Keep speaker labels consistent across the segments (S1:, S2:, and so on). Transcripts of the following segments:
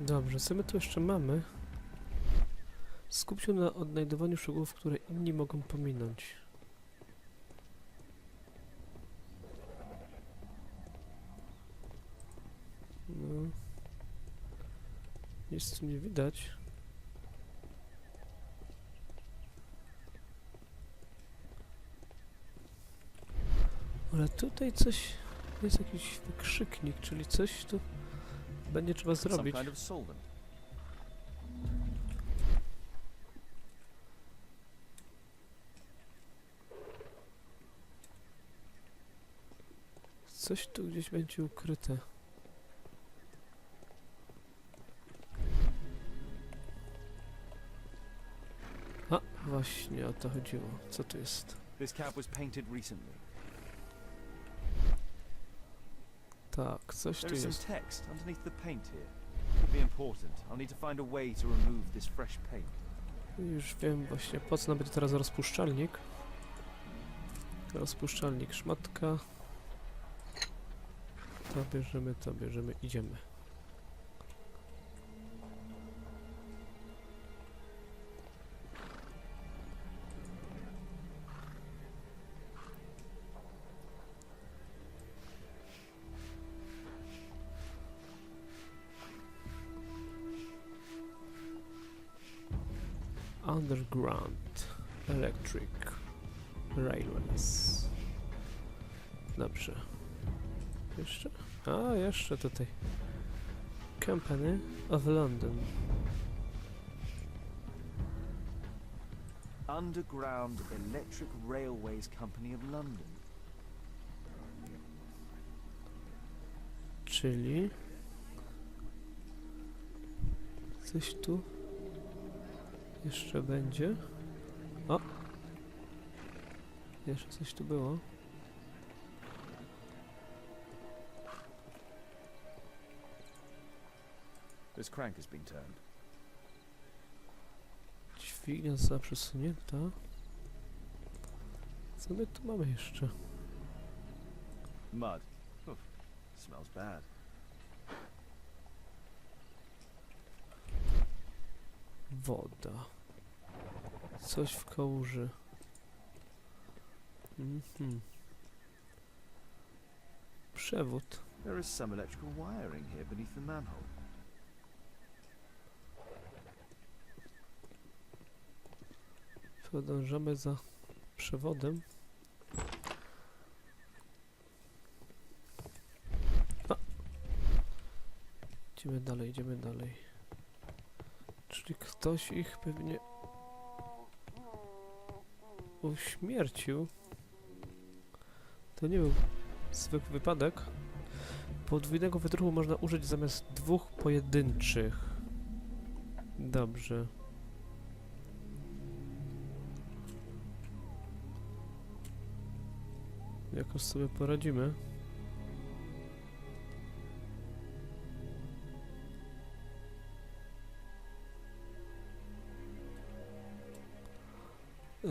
S1: Dobrze, co my tu jeszcze mamy? Skup się na odnajdywaniu szczegółów, które inni mogą pominąć. No. Nic tu nie widać. Ale tutaj coś... Jest jakiś wykrzyknik, czyli coś tu będzie trzeba zrobić. Coś tu gdzieś będzie ukryte. A, właśnie o to chodziło. Co tu jest?
S2: This cab was painted recently.
S1: Tak, coś tu
S2: There is some
S1: jest.
S2: text underneath the paint here. Could be important. I'll need to find a way to remove this fresh paint.
S1: Już wiem właśnie po co nam będzie teraz rozpuszczalnik. Rozpuszczalnik szmatka. To bierzemy, to bierzemy, idziemy. Underground Electric Railways. Dobrze. Jeszcze? A, jeszcze tutaj. Company of London.
S2: Underground Electric Railways Company of London.
S1: Czyli... Coś tu jeszcze będzie. O! Jeszcze coś tu było.
S2: This crank has been turned.
S1: Dźwignia została przesunięta. Co my tu mamy jeszcze?
S2: Mud. Oof, smells bad.
S1: Woda. Coś w kałuży. Mhm. Przewód.
S2: There is some electrical wiring here beneath the manhole.
S1: Podążamy za przewodem. A. Idziemy dalej, idziemy dalej. Czyli ktoś ich pewnie uśmiercił. To nie był zwykły wypadek. Podwójnego wytruchu można użyć zamiast dwóch pojedynczych. Dobrze. Jakoś sobie poradzimy.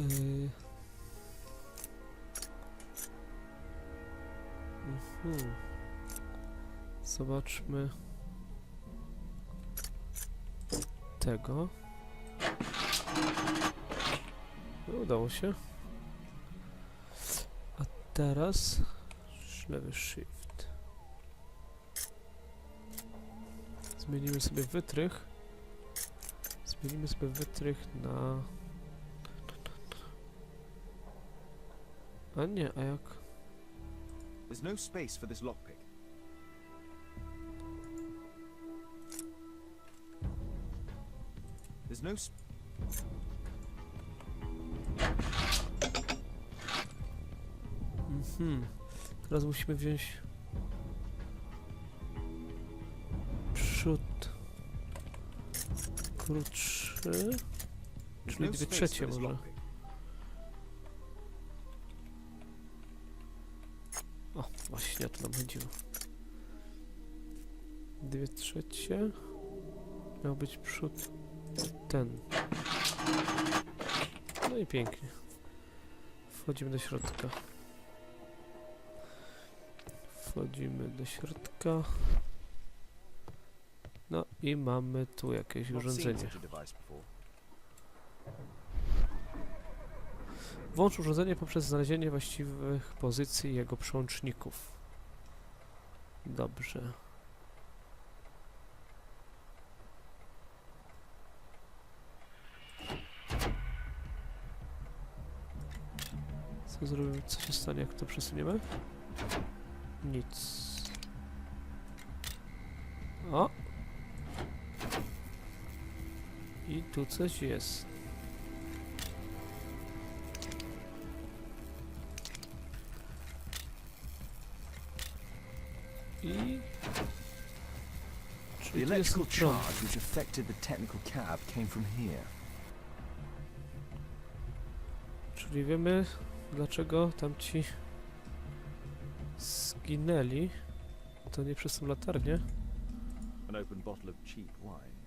S1: Mhm. Zobaczmy tego. No, udało się. A teraz lewy shift. Zmienimy sobie wytrych. Zmienimy sobie wytrych na... A nie, a jak?
S2: There's no space for this lockpick. There's no sp-
S1: Mhm. Teraz musimy wziąć przód krótszy, czyli
S2: no
S1: dwie trzecie może. O, właśnie o to nam chodziło. Dwie trzecie. Miał być przód ten. No i pięknie. Wchodzimy do środka. Wchodzimy do środka. No i mamy tu jakieś urządzenie. Włącz urządzenie poprzez znalezienie właściwych pozycji jego przełączników. Dobrze. Co zrobimy? Co się stanie, jak to przesuniemy? Nic. O! I tu coś jest. Jest
S2: electrical
S1: prąd.
S2: charge which affected the technical cab came from here.
S1: Czyli wiemy, dlaczego tamci zginęli. To nie przez tą latarnię.
S2: An open bottle of cheap wine.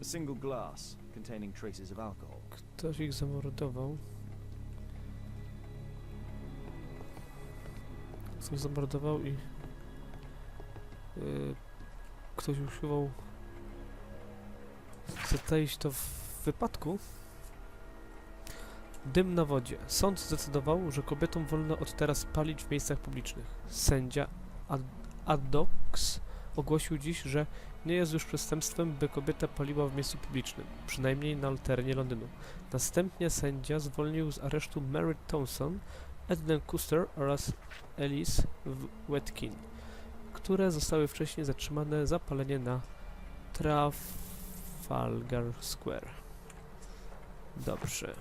S2: A single glass containing traces of alcohol.
S1: Ktoś ich zamordował. Ktoś zamordował i... Yy, ktoś usiłował zataić to w wypadku. Dym na wodzie. Sąd zdecydował, że kobietom wolno od teraz palić w miejscach publicznych. Sędzia Ad Addox ogłosił dziś, że nie jest już przestępstwem, by kobieta paliła w miejscu publicznym, przynajmniej na terenie Londynu. Następnie sędzia zwolnił z aresztu Mary Thompson, Edna Custer oraz Alice W- Wetkin, które zostały wcześniej zatrzymane za palenie na Trafalgar Square. Dobrze.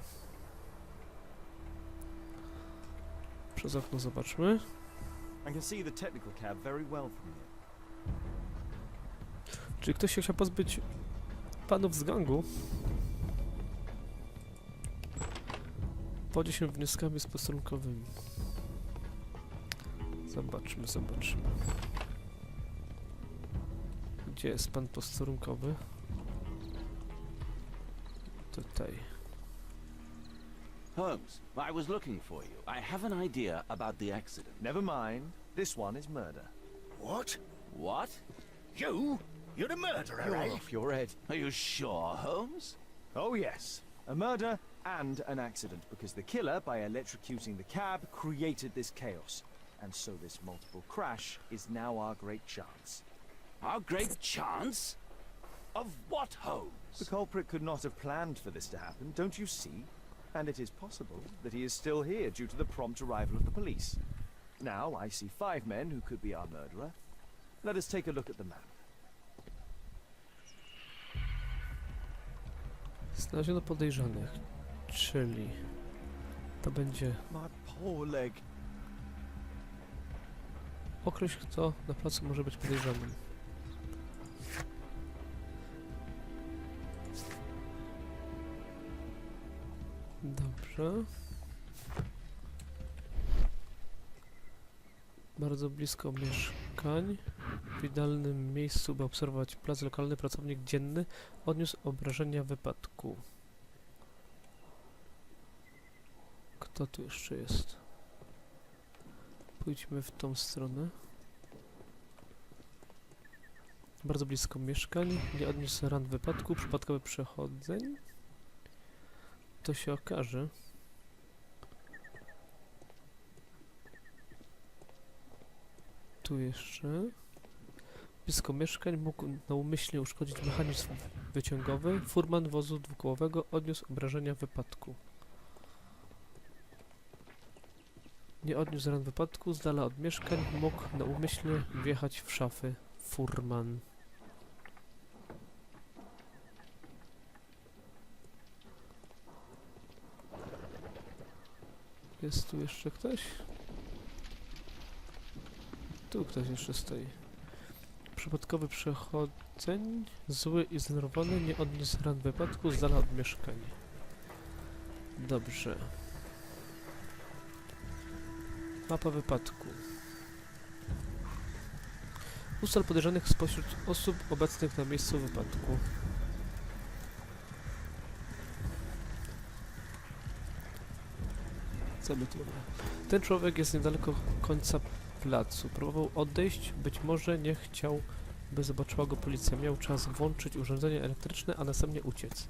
S1: Przez okno zobaczmy. Czy ktoś się chciał pozbyć panów z gangu? Podzie się wnioskami posterunkowymi. Zobaczmy, zobaczmy. Gdzie jest pan posterunkowy? Tutaj.
S3: Holmes, I was looking for you. I have an idea about the accident.
S2: Never mind. This one is murder.
S4: What?
S3: What?
S4: You? You're a murderer,
S2: You're
S4: eh?
S2: off your head.
S3: Are you sure, Holmes?
S2: Oh yes, a murder and an accident because the killer, by electrocuting the cab, created this chaos. And so this multiple crash is now our great chance.
S3: Our great chance? Of what,
S2: The culprit could not have planned for this to happen, don't you see? And it is possible that he is still here due to the prompt arrival of the police. Now I see five men who could be our murderer. Let us take a look at the map.
S1: Znaleziono podejrzanych, czyli to będzie
S2: My poor leg.
S1: określ kto na placu może być podejrzanym. Dobrze. Bardzo blisko mieszkań. W idealnym miejscu, by obserwować plac lokalny pracownik dzienny odniósł obrażenia wypadku. Kto tu jeszcze jest? Pójdźmy w tą stronę. Bardzo blisko mieszkań. Nie odniósł ran wypadku. Przypadkowy przechodzeń. To się okaże. Tu jeszcze. Blisko mieszkań mógł naumyślnie uszkodzić mechanizm wyciągowy. Furman wozu dwukołowego odniósł obrażenia wypadku. Nie odniósł ran wypadku, z dala od mieszkań mógł naumyślnie wjechać w szafy furman. Jest tu jeszcze ktoś? Tu ktoś jeszcze stoi. Przypadkowy przechodzeń, zły i zdenerwowany, nie odniósł ran wypadku, z dala od mieszkań. Dobrze. Mapa wypadku. Ustal podejrzanych spośród osób obecnych na miejscu wypadku. Ten człowiek jest niedaleko końca placu. Próbował odejść, być może nie chciał by zobaczyła go policja. Miał czas włączyć urządzenie elektryczne, a następnie uciec.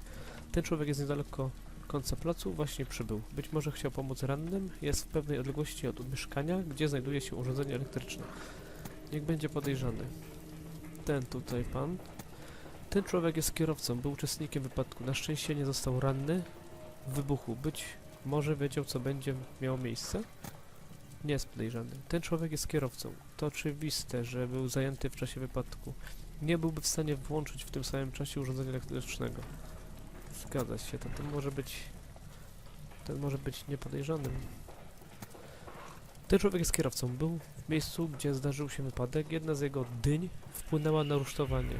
S1: Ten człowiek jest niedaleko końca placu, właśnie przybył. Być może chciał pomóc rannym, jest w pewnej odległości od mieszkania, gdzie znajduje się urządzenie elektryczne. Niech będzie podejrzany. Ten tutaj pan. Ten człowiek jest kierowcą, był uczestnikiem wypadku. Na szczęście nie został ranny w wybuchu. Być może wiedział, co będzie miało miejsce. Nie jest podejrzany. Ten człowiek jest kierowcą. To oczywiste, że był zajęty w czasie wypadku. Nie byłby w stanie włączyć w tym samym czasie urządzenia elektrycznego. Zgadza się, to ten może być... Ten może być niepodejrzanym. Ten człowiek jest kierowcą. Był w miejscu, gdzie zdarzył się wypadek. Jedna z jego dyń wpłynęła na rusztowanie.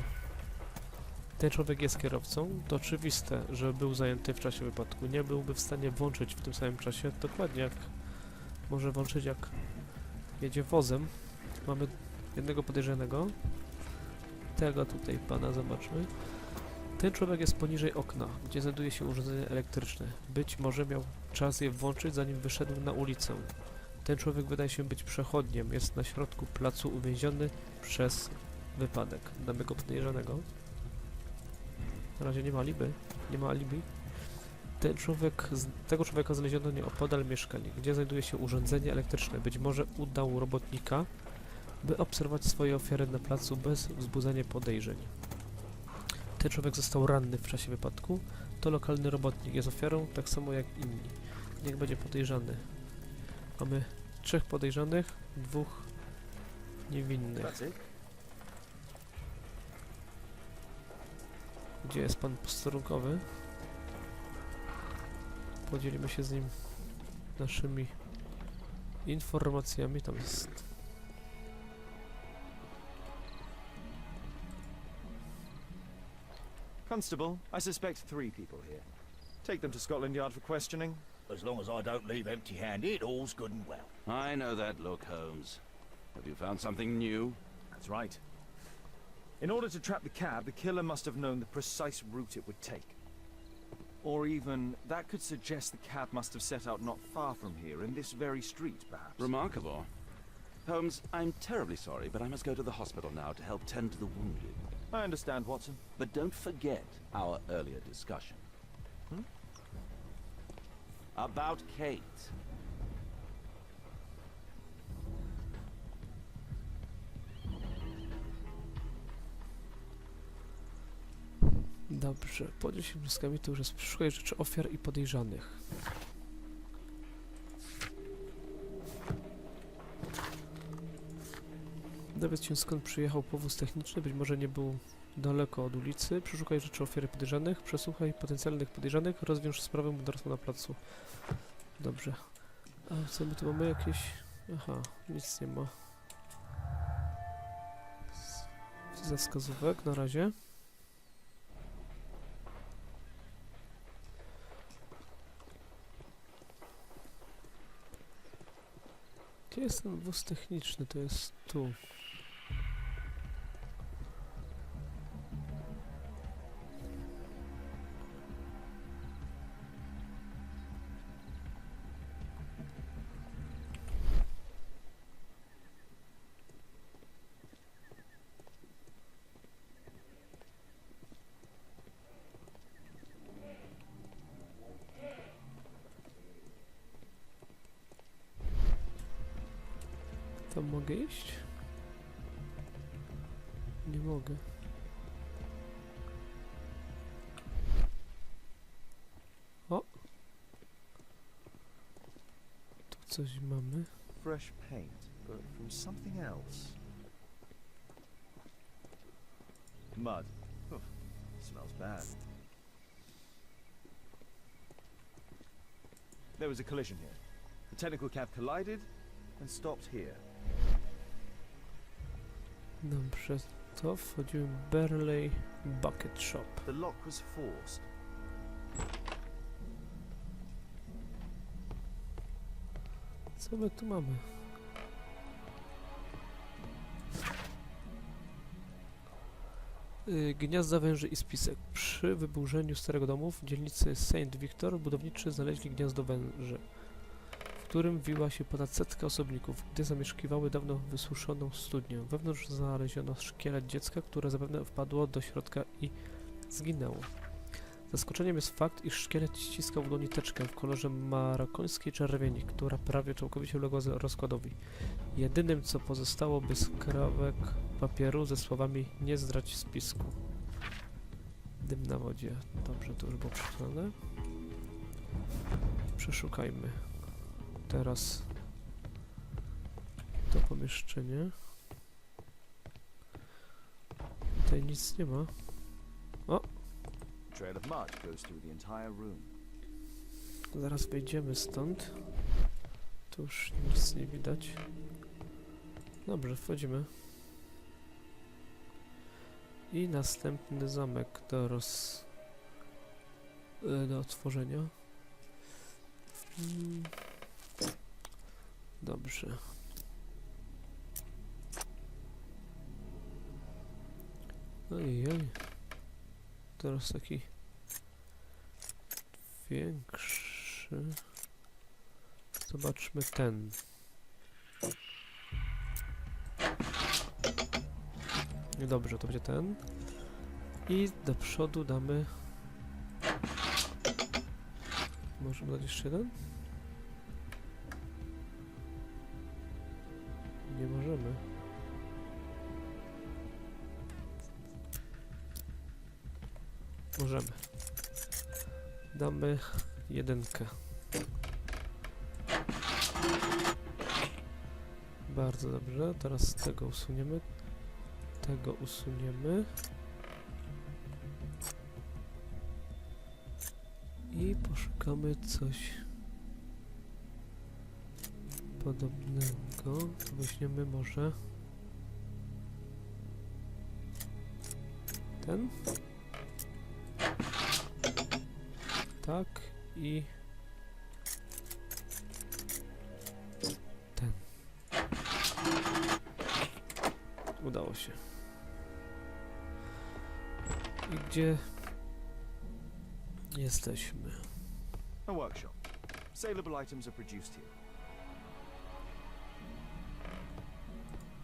S1: Ten człowiek jest kierowcą. To oczywiste, że był zajęty w czasie wypadku. Nie byłby w stanie włączyć w tym samym czasie, dokładnie jak może włączyć jak jedzie wozem. Mamy jednego podejrzanego. Tego tutaj pana zobaczmy. Ten człowiek jest poniżej okna, gdzie znajduje się urządzenie elektryczne. Być może miał czas je włączyć, zanim wyszedł na ulicę. Ten człowiek wydaje się być przechodniem. Jest na środku placu uwięziony przez wypadek. Damy go podejrzanego. Na razie nie ma alibi. Nie ma alibi. Ten człowiek, tego człowieka znaleziono nieopodal mieszkań, gdzie znajduje się urządzenie elektryczne. Być może udał robotnika, by obserwować swoje ofiary na placu bez wzbudzania podejrzeń. Ten człowiek został ranny w czasie wypadku. To lokalny robotnik. Jest ofiarą tak samo jak inni. Niech będzie podejrzany. Mamy trzech podejrzanych, dwóch niewinnych. Gdzie jest pan posterunkowy? Podzielimy się z nim naszymi informacjami. Tam jest.
S2: Constable, I suspect three people here. Take them to Scotland Yard for questioning.
S4: As long as I don't leave empty-handed, all's good and well.
S3: I know that look, Holmes. Have you found something new?
S2: That's right. In order to trap the cab, the killer must have known the precise route it would take. Or even, that could suggest the cab must have set out not far from here, in this very street, perhaps.
S3: Remarkable. Holmes, I'm terribly sorry, but I must go to the hospital now to help tend to the wounded.
S2: I understand, Watson.
S3: But don't forget our earlier discussion.
S2: Hmm?
S3: About Kate.
S1: Dobrze, podziel się wnioskami to już jest szukaj rzeczy ofiar i podejrzanych. Dowiedz się skąd przyjechał powóz techniczny, być może nie był daleko od ulicy. Przeszukaj rzeczy ofiar i podejrzanych, przesłuchaj potencjalnych podejrzanych, rozwiąż sprawę morderstwa na placu. Dobrze. A co my tu mamy jakieś... Aha, nic nie ma. Ze wskazówek na razie. Gdzie jest ten wóz techniczny? To jest tu. Tam mogę iść? Nie mogę. O! Tu coś mamy.
S2: Fresh paint, but from something else. Mud. Smells bad. There was a collision here. The technical cab collided and stopped here.
S1: Dobrze, to wchodzimy Burley Bucket Shop.
S2: The lock was forced.
S1: Co my tu mamy? Y, Gniazda węży i spisek. Przy wyburzeniu starego domu w dzielnicy Saint Victor budowniczy znaleźli gniazdo węży, którym wiła się ponad setka osobników, gdy zamieszkiwały dawno wysuszoną studnię. Wewnątrz znaleziono szkielet dziecka, które zapewne wpadło do środka i zginęło. Zaskoczeniem jest fakt, iż szkielet ściskał w dłoni teczkę w kolorze marokońskiej czerwieni, która prawie całkowicie uległa rozkładowi. Jedynym, co pozostało, by skrawek papieru ze słowami nie zdrać spisku. Dym na wodzie. Dobrze, to już było przeczytane. Przeszukajmy teraz to pomieszczenie. Tutaj nic nie ma.
S2: Room.
S1: Zaraz wyjdziemy stąd. Tu już nic nie widać. Dobrze, wchodzimy. I następny zamek do roz... y, do otworzenia. Mm. Dobrze. Ojej. Teraz taki większy. Zobaczmy ten. Dobrze, to będzie ten. I do przodu damy... Możemy dać jeszcze jeden? Możemy. Damy jedynkę. Bardzo dobrze. Teraz tego usuniemy. Tego usuniemy. I poszukamy coś podobnego. Weźmiemy może ten. Tak i ten. Udało się. I gdzie jesteśmy?
S2: A workshop. Saleable items are produced here.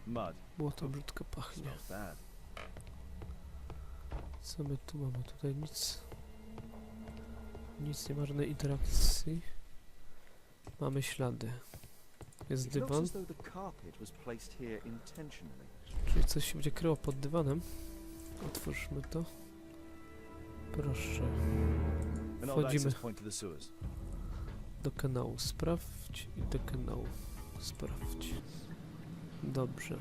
S2: Mud.
S1: Było to brzydko pachnie.
S2: Smells bad.
S1: Co my tu mamy? Tutaj nic. Nic nie ma żadnej interakcji. Mamy ślady. Jest dywan, czyli coś się będzie kryło pod dywanem. Otwórzmy to. Proszę. Wchodzimy do kanału. Sprawdź i do kanału. Sprawdź. Dobrze.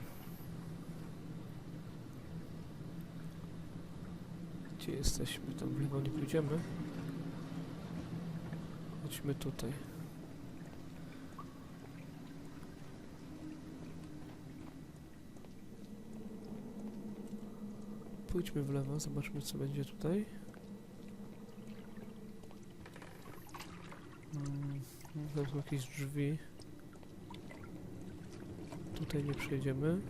S1: Gdzie jesteśmy? Tam w lewo nie pójdziemy. Chodźmy tutaj. Pójdźmy w lewo, zobaczmy co będzie tutaj. Mm, Tam są jakieś drzwi. Tutaj nie przejdziemy.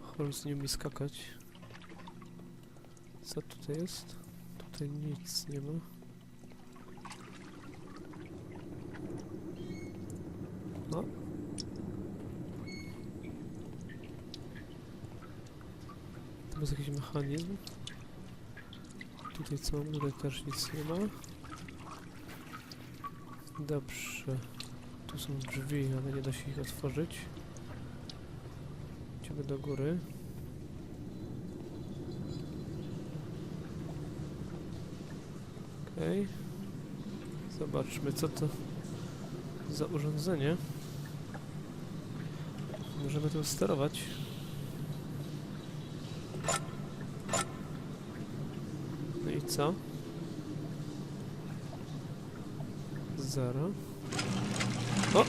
S1: Holmes nie umie skakać. Co tutaj jest? Tutaj nic nie ma. No. To jest jakiś mechanizm. Tutaj co? Tutaj też nic nie ma. Dobrze. Tu są drzwi, ale nie da się ich otworzyć. Idziemy do góry. Okej. Zobaczmy, co to za urządzenie. Możemy tym sterować. No i co? Zero. O!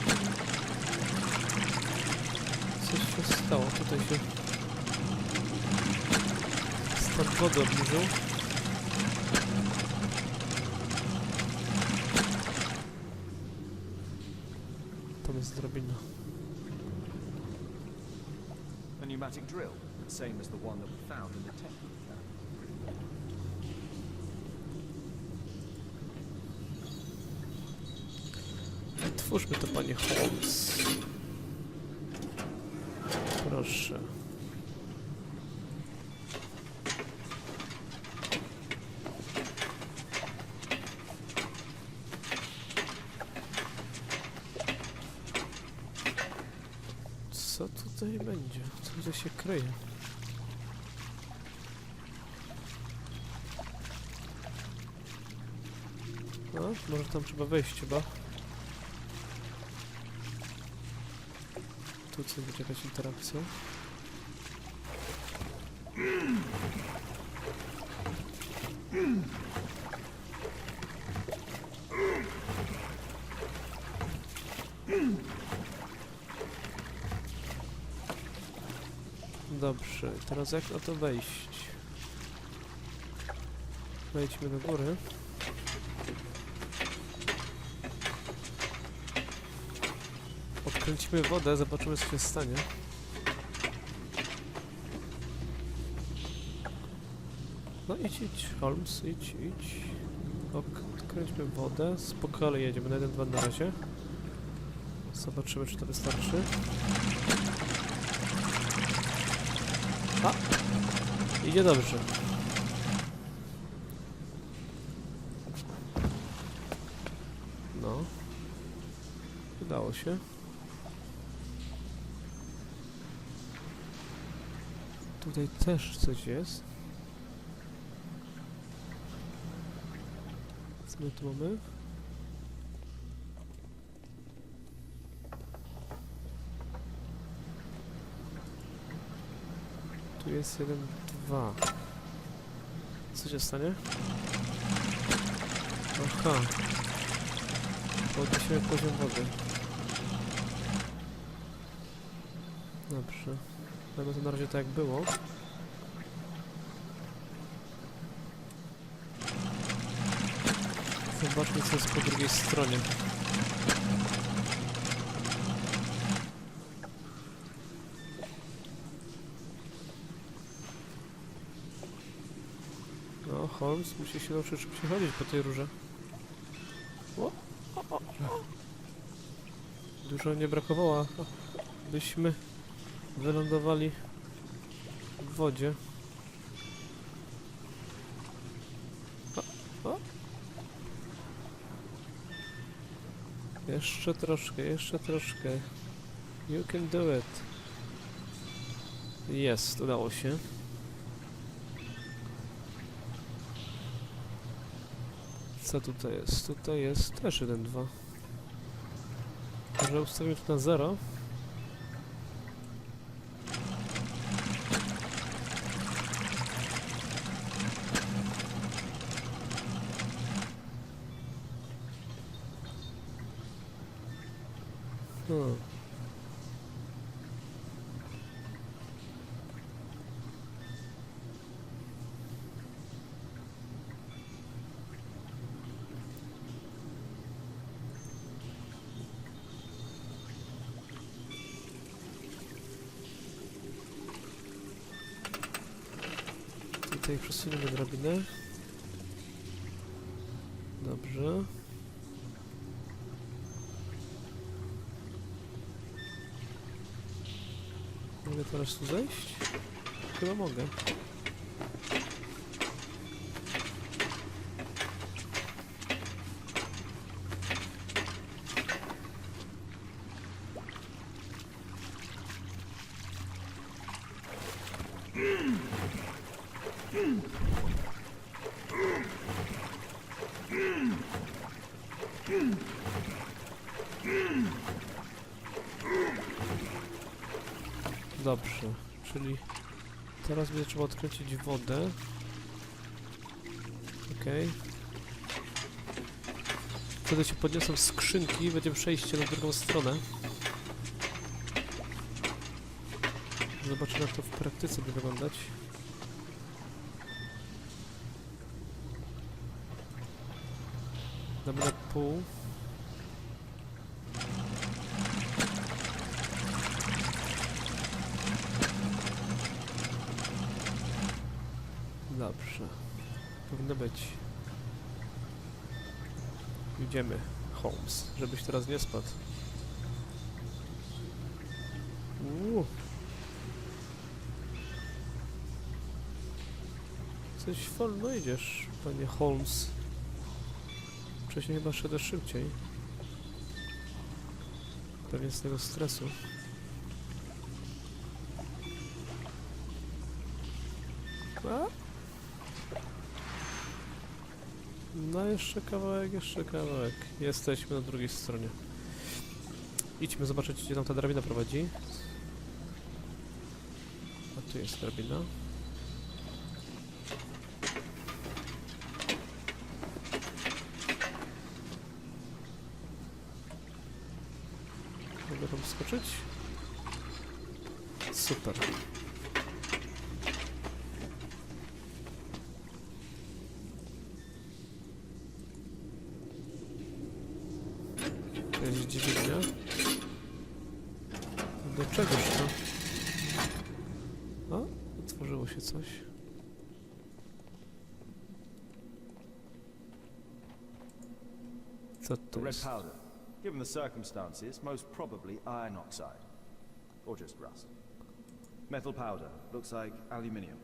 S1: Coś się stało, tutaj się stan wody obniżył. Tam jest drabina.
S2: A pneumatic drill, same as the one that we found in the technical
S1: Otwórzmy to, panie Holmes. Proszę. Co tutaj będzie? Co tutaj się kryje? No, może tam trzeba wejść chyba. Tu co będzie jakaś interakcja. Dobrze, teraz jak na to wejść? Wejdźmy do góry. Odkręcimy wodę, zobaczymy co się stanie. No idź, idź, Holmes, idź, idź. Odkręćmy wodę, spokojnie jedziemy na 1-2 na razie. Zobaczymy czy to wystarczy. A! Idzie dobrze. No. Udało się. Tutaj też coś jest. Co tu mamy? Tu jest jeden, dwa. Co się stanie? Aha. Podniesiemy poziom wody. Dobrze. Dajmy to na razie tak jak było. Zobaczmy co jest po drugiej stronie. No, Holmes musi się nauczyć szybciej chodzić po tej rurze. Dużo nie brakowało, byśmy wylądowali w wodzie. O, o. Jeszcze troszkę, jeszcze troszkę. You can do it. Jest, udało się. Co tutaj jest? Tutaj jest też 1, 2. Może ustawimy tu na 0. Hmm. Tutaj drabinę. Dobrze. Mogę teraz tu zejść? Chyba mogę. Dobrze, czyli teraz będzie trzeba odkręcić wodę. Okej. Wtedy się podniosą skrzynki i będzie przejście na drugą stronę. Zobaczymy jak to w praktyce będzie wyglądać. Damy na pół. Dobrze. Powinno być. Idziemy. Holmes, żebyś teraz nie spadł. Uuu. Coś wolno idziesz, panie Holmes. Wcześniej chyba szedłeś szybciej. Pewnie z tego stresu. A? No jeszcze kawałek, jeszcze kawałek. Jesteśmy na drugiej stronie. Idźmy zobaczyć, gdzie nam ta drabina prowadzi. A tu jest drabina. Mogę tam skoczyć? Super. To jest dźwignia. Do czegoś to? O, otworzyło się coś. Co to
S2: Red
S1: jest?
S2: powder. Given the circumstances, most probably iron oxide. Or just rust. Metal powder. Looks like aluminium.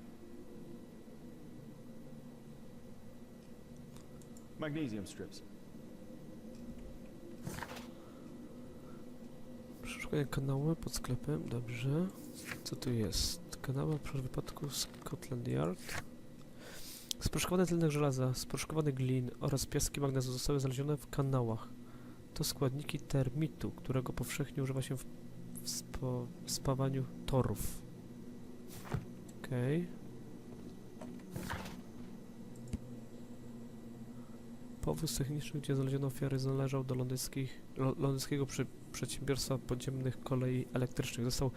S2: Magnesium strips.
S1: Kanału pod sklepem, dobrze. Co tu jest? Kanały przy wypadku Scotland Yard. Sproszkowane tlenek żelaza, sproszkowane glin oraz piaski magnezu zostały znalezione w kanałach. To składniki termitu, którego powszechnie używa się w, w spo, spawaniu torów. Okej. Powóz techniczny, gdzie znaleziono ofiary, należał do londyńskich, lo, londyńskiego przy, przedsiębiorstwa podziemnych kolei elektrycznych. Został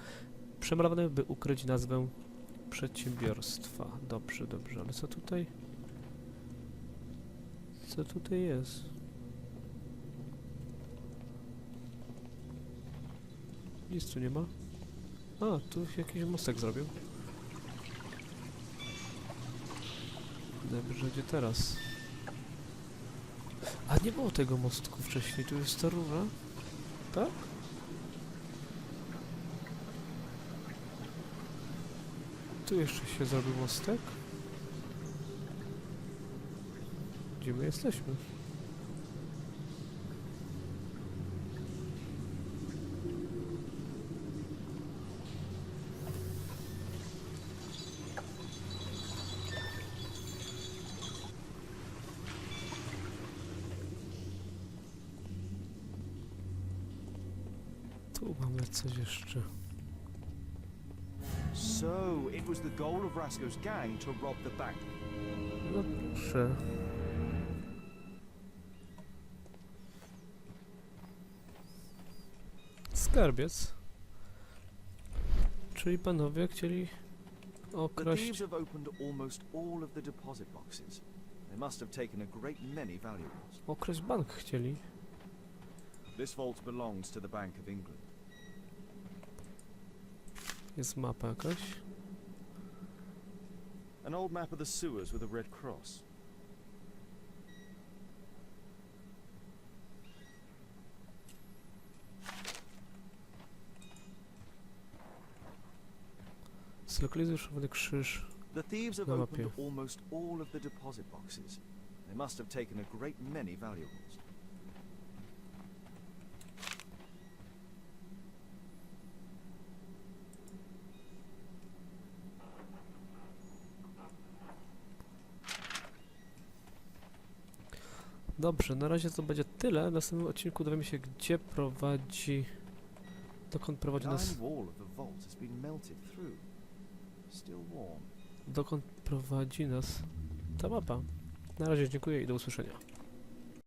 S1: przemalowany, by ukryć nazwę przedsiębiorstwa. Dobrze, dobrze, ale co tutaj? Co tutaj jest? Nic tu nie ma. A, tu jakiś mostek zrobił. Dobrze, gdzie teraz? A nie było tego mostku wcześniej, tu jest ta rura? Tak? Tu jeszcze się zrobił mostek? Gdzie my jesteśmy? Coś jeszcze.
S2: So, it was the goal of Rasco's gang to rob the bank.
S1: No proszę. Skarbiec. Czyli panowie chcieli
S2: The
S1: okraść...
S2: thieves have opened almost all of the deposit boxes. They must have taken a great many valuables.
S1: Okraść bank chcieli.
S2: This vault belongs to the Bank of England.
S1: Jest mapa jakaś.
S2: An old map of the sewers with a red cross.
S1: Zlokalizuj szowany krzyż.
S2: The thieves have
S1: Na
S2: opened almost all of the deposit boxes. They must have taken a great many valuables.
S1: Dobrze, na razie to będzie tyle. W następnym odcinku dowiemy się, gdzie prowadzi... Dokąd prowadzi nas... Dokąd prowadzi nas ta mapa. Na razie dziękuję i do usłyszenia.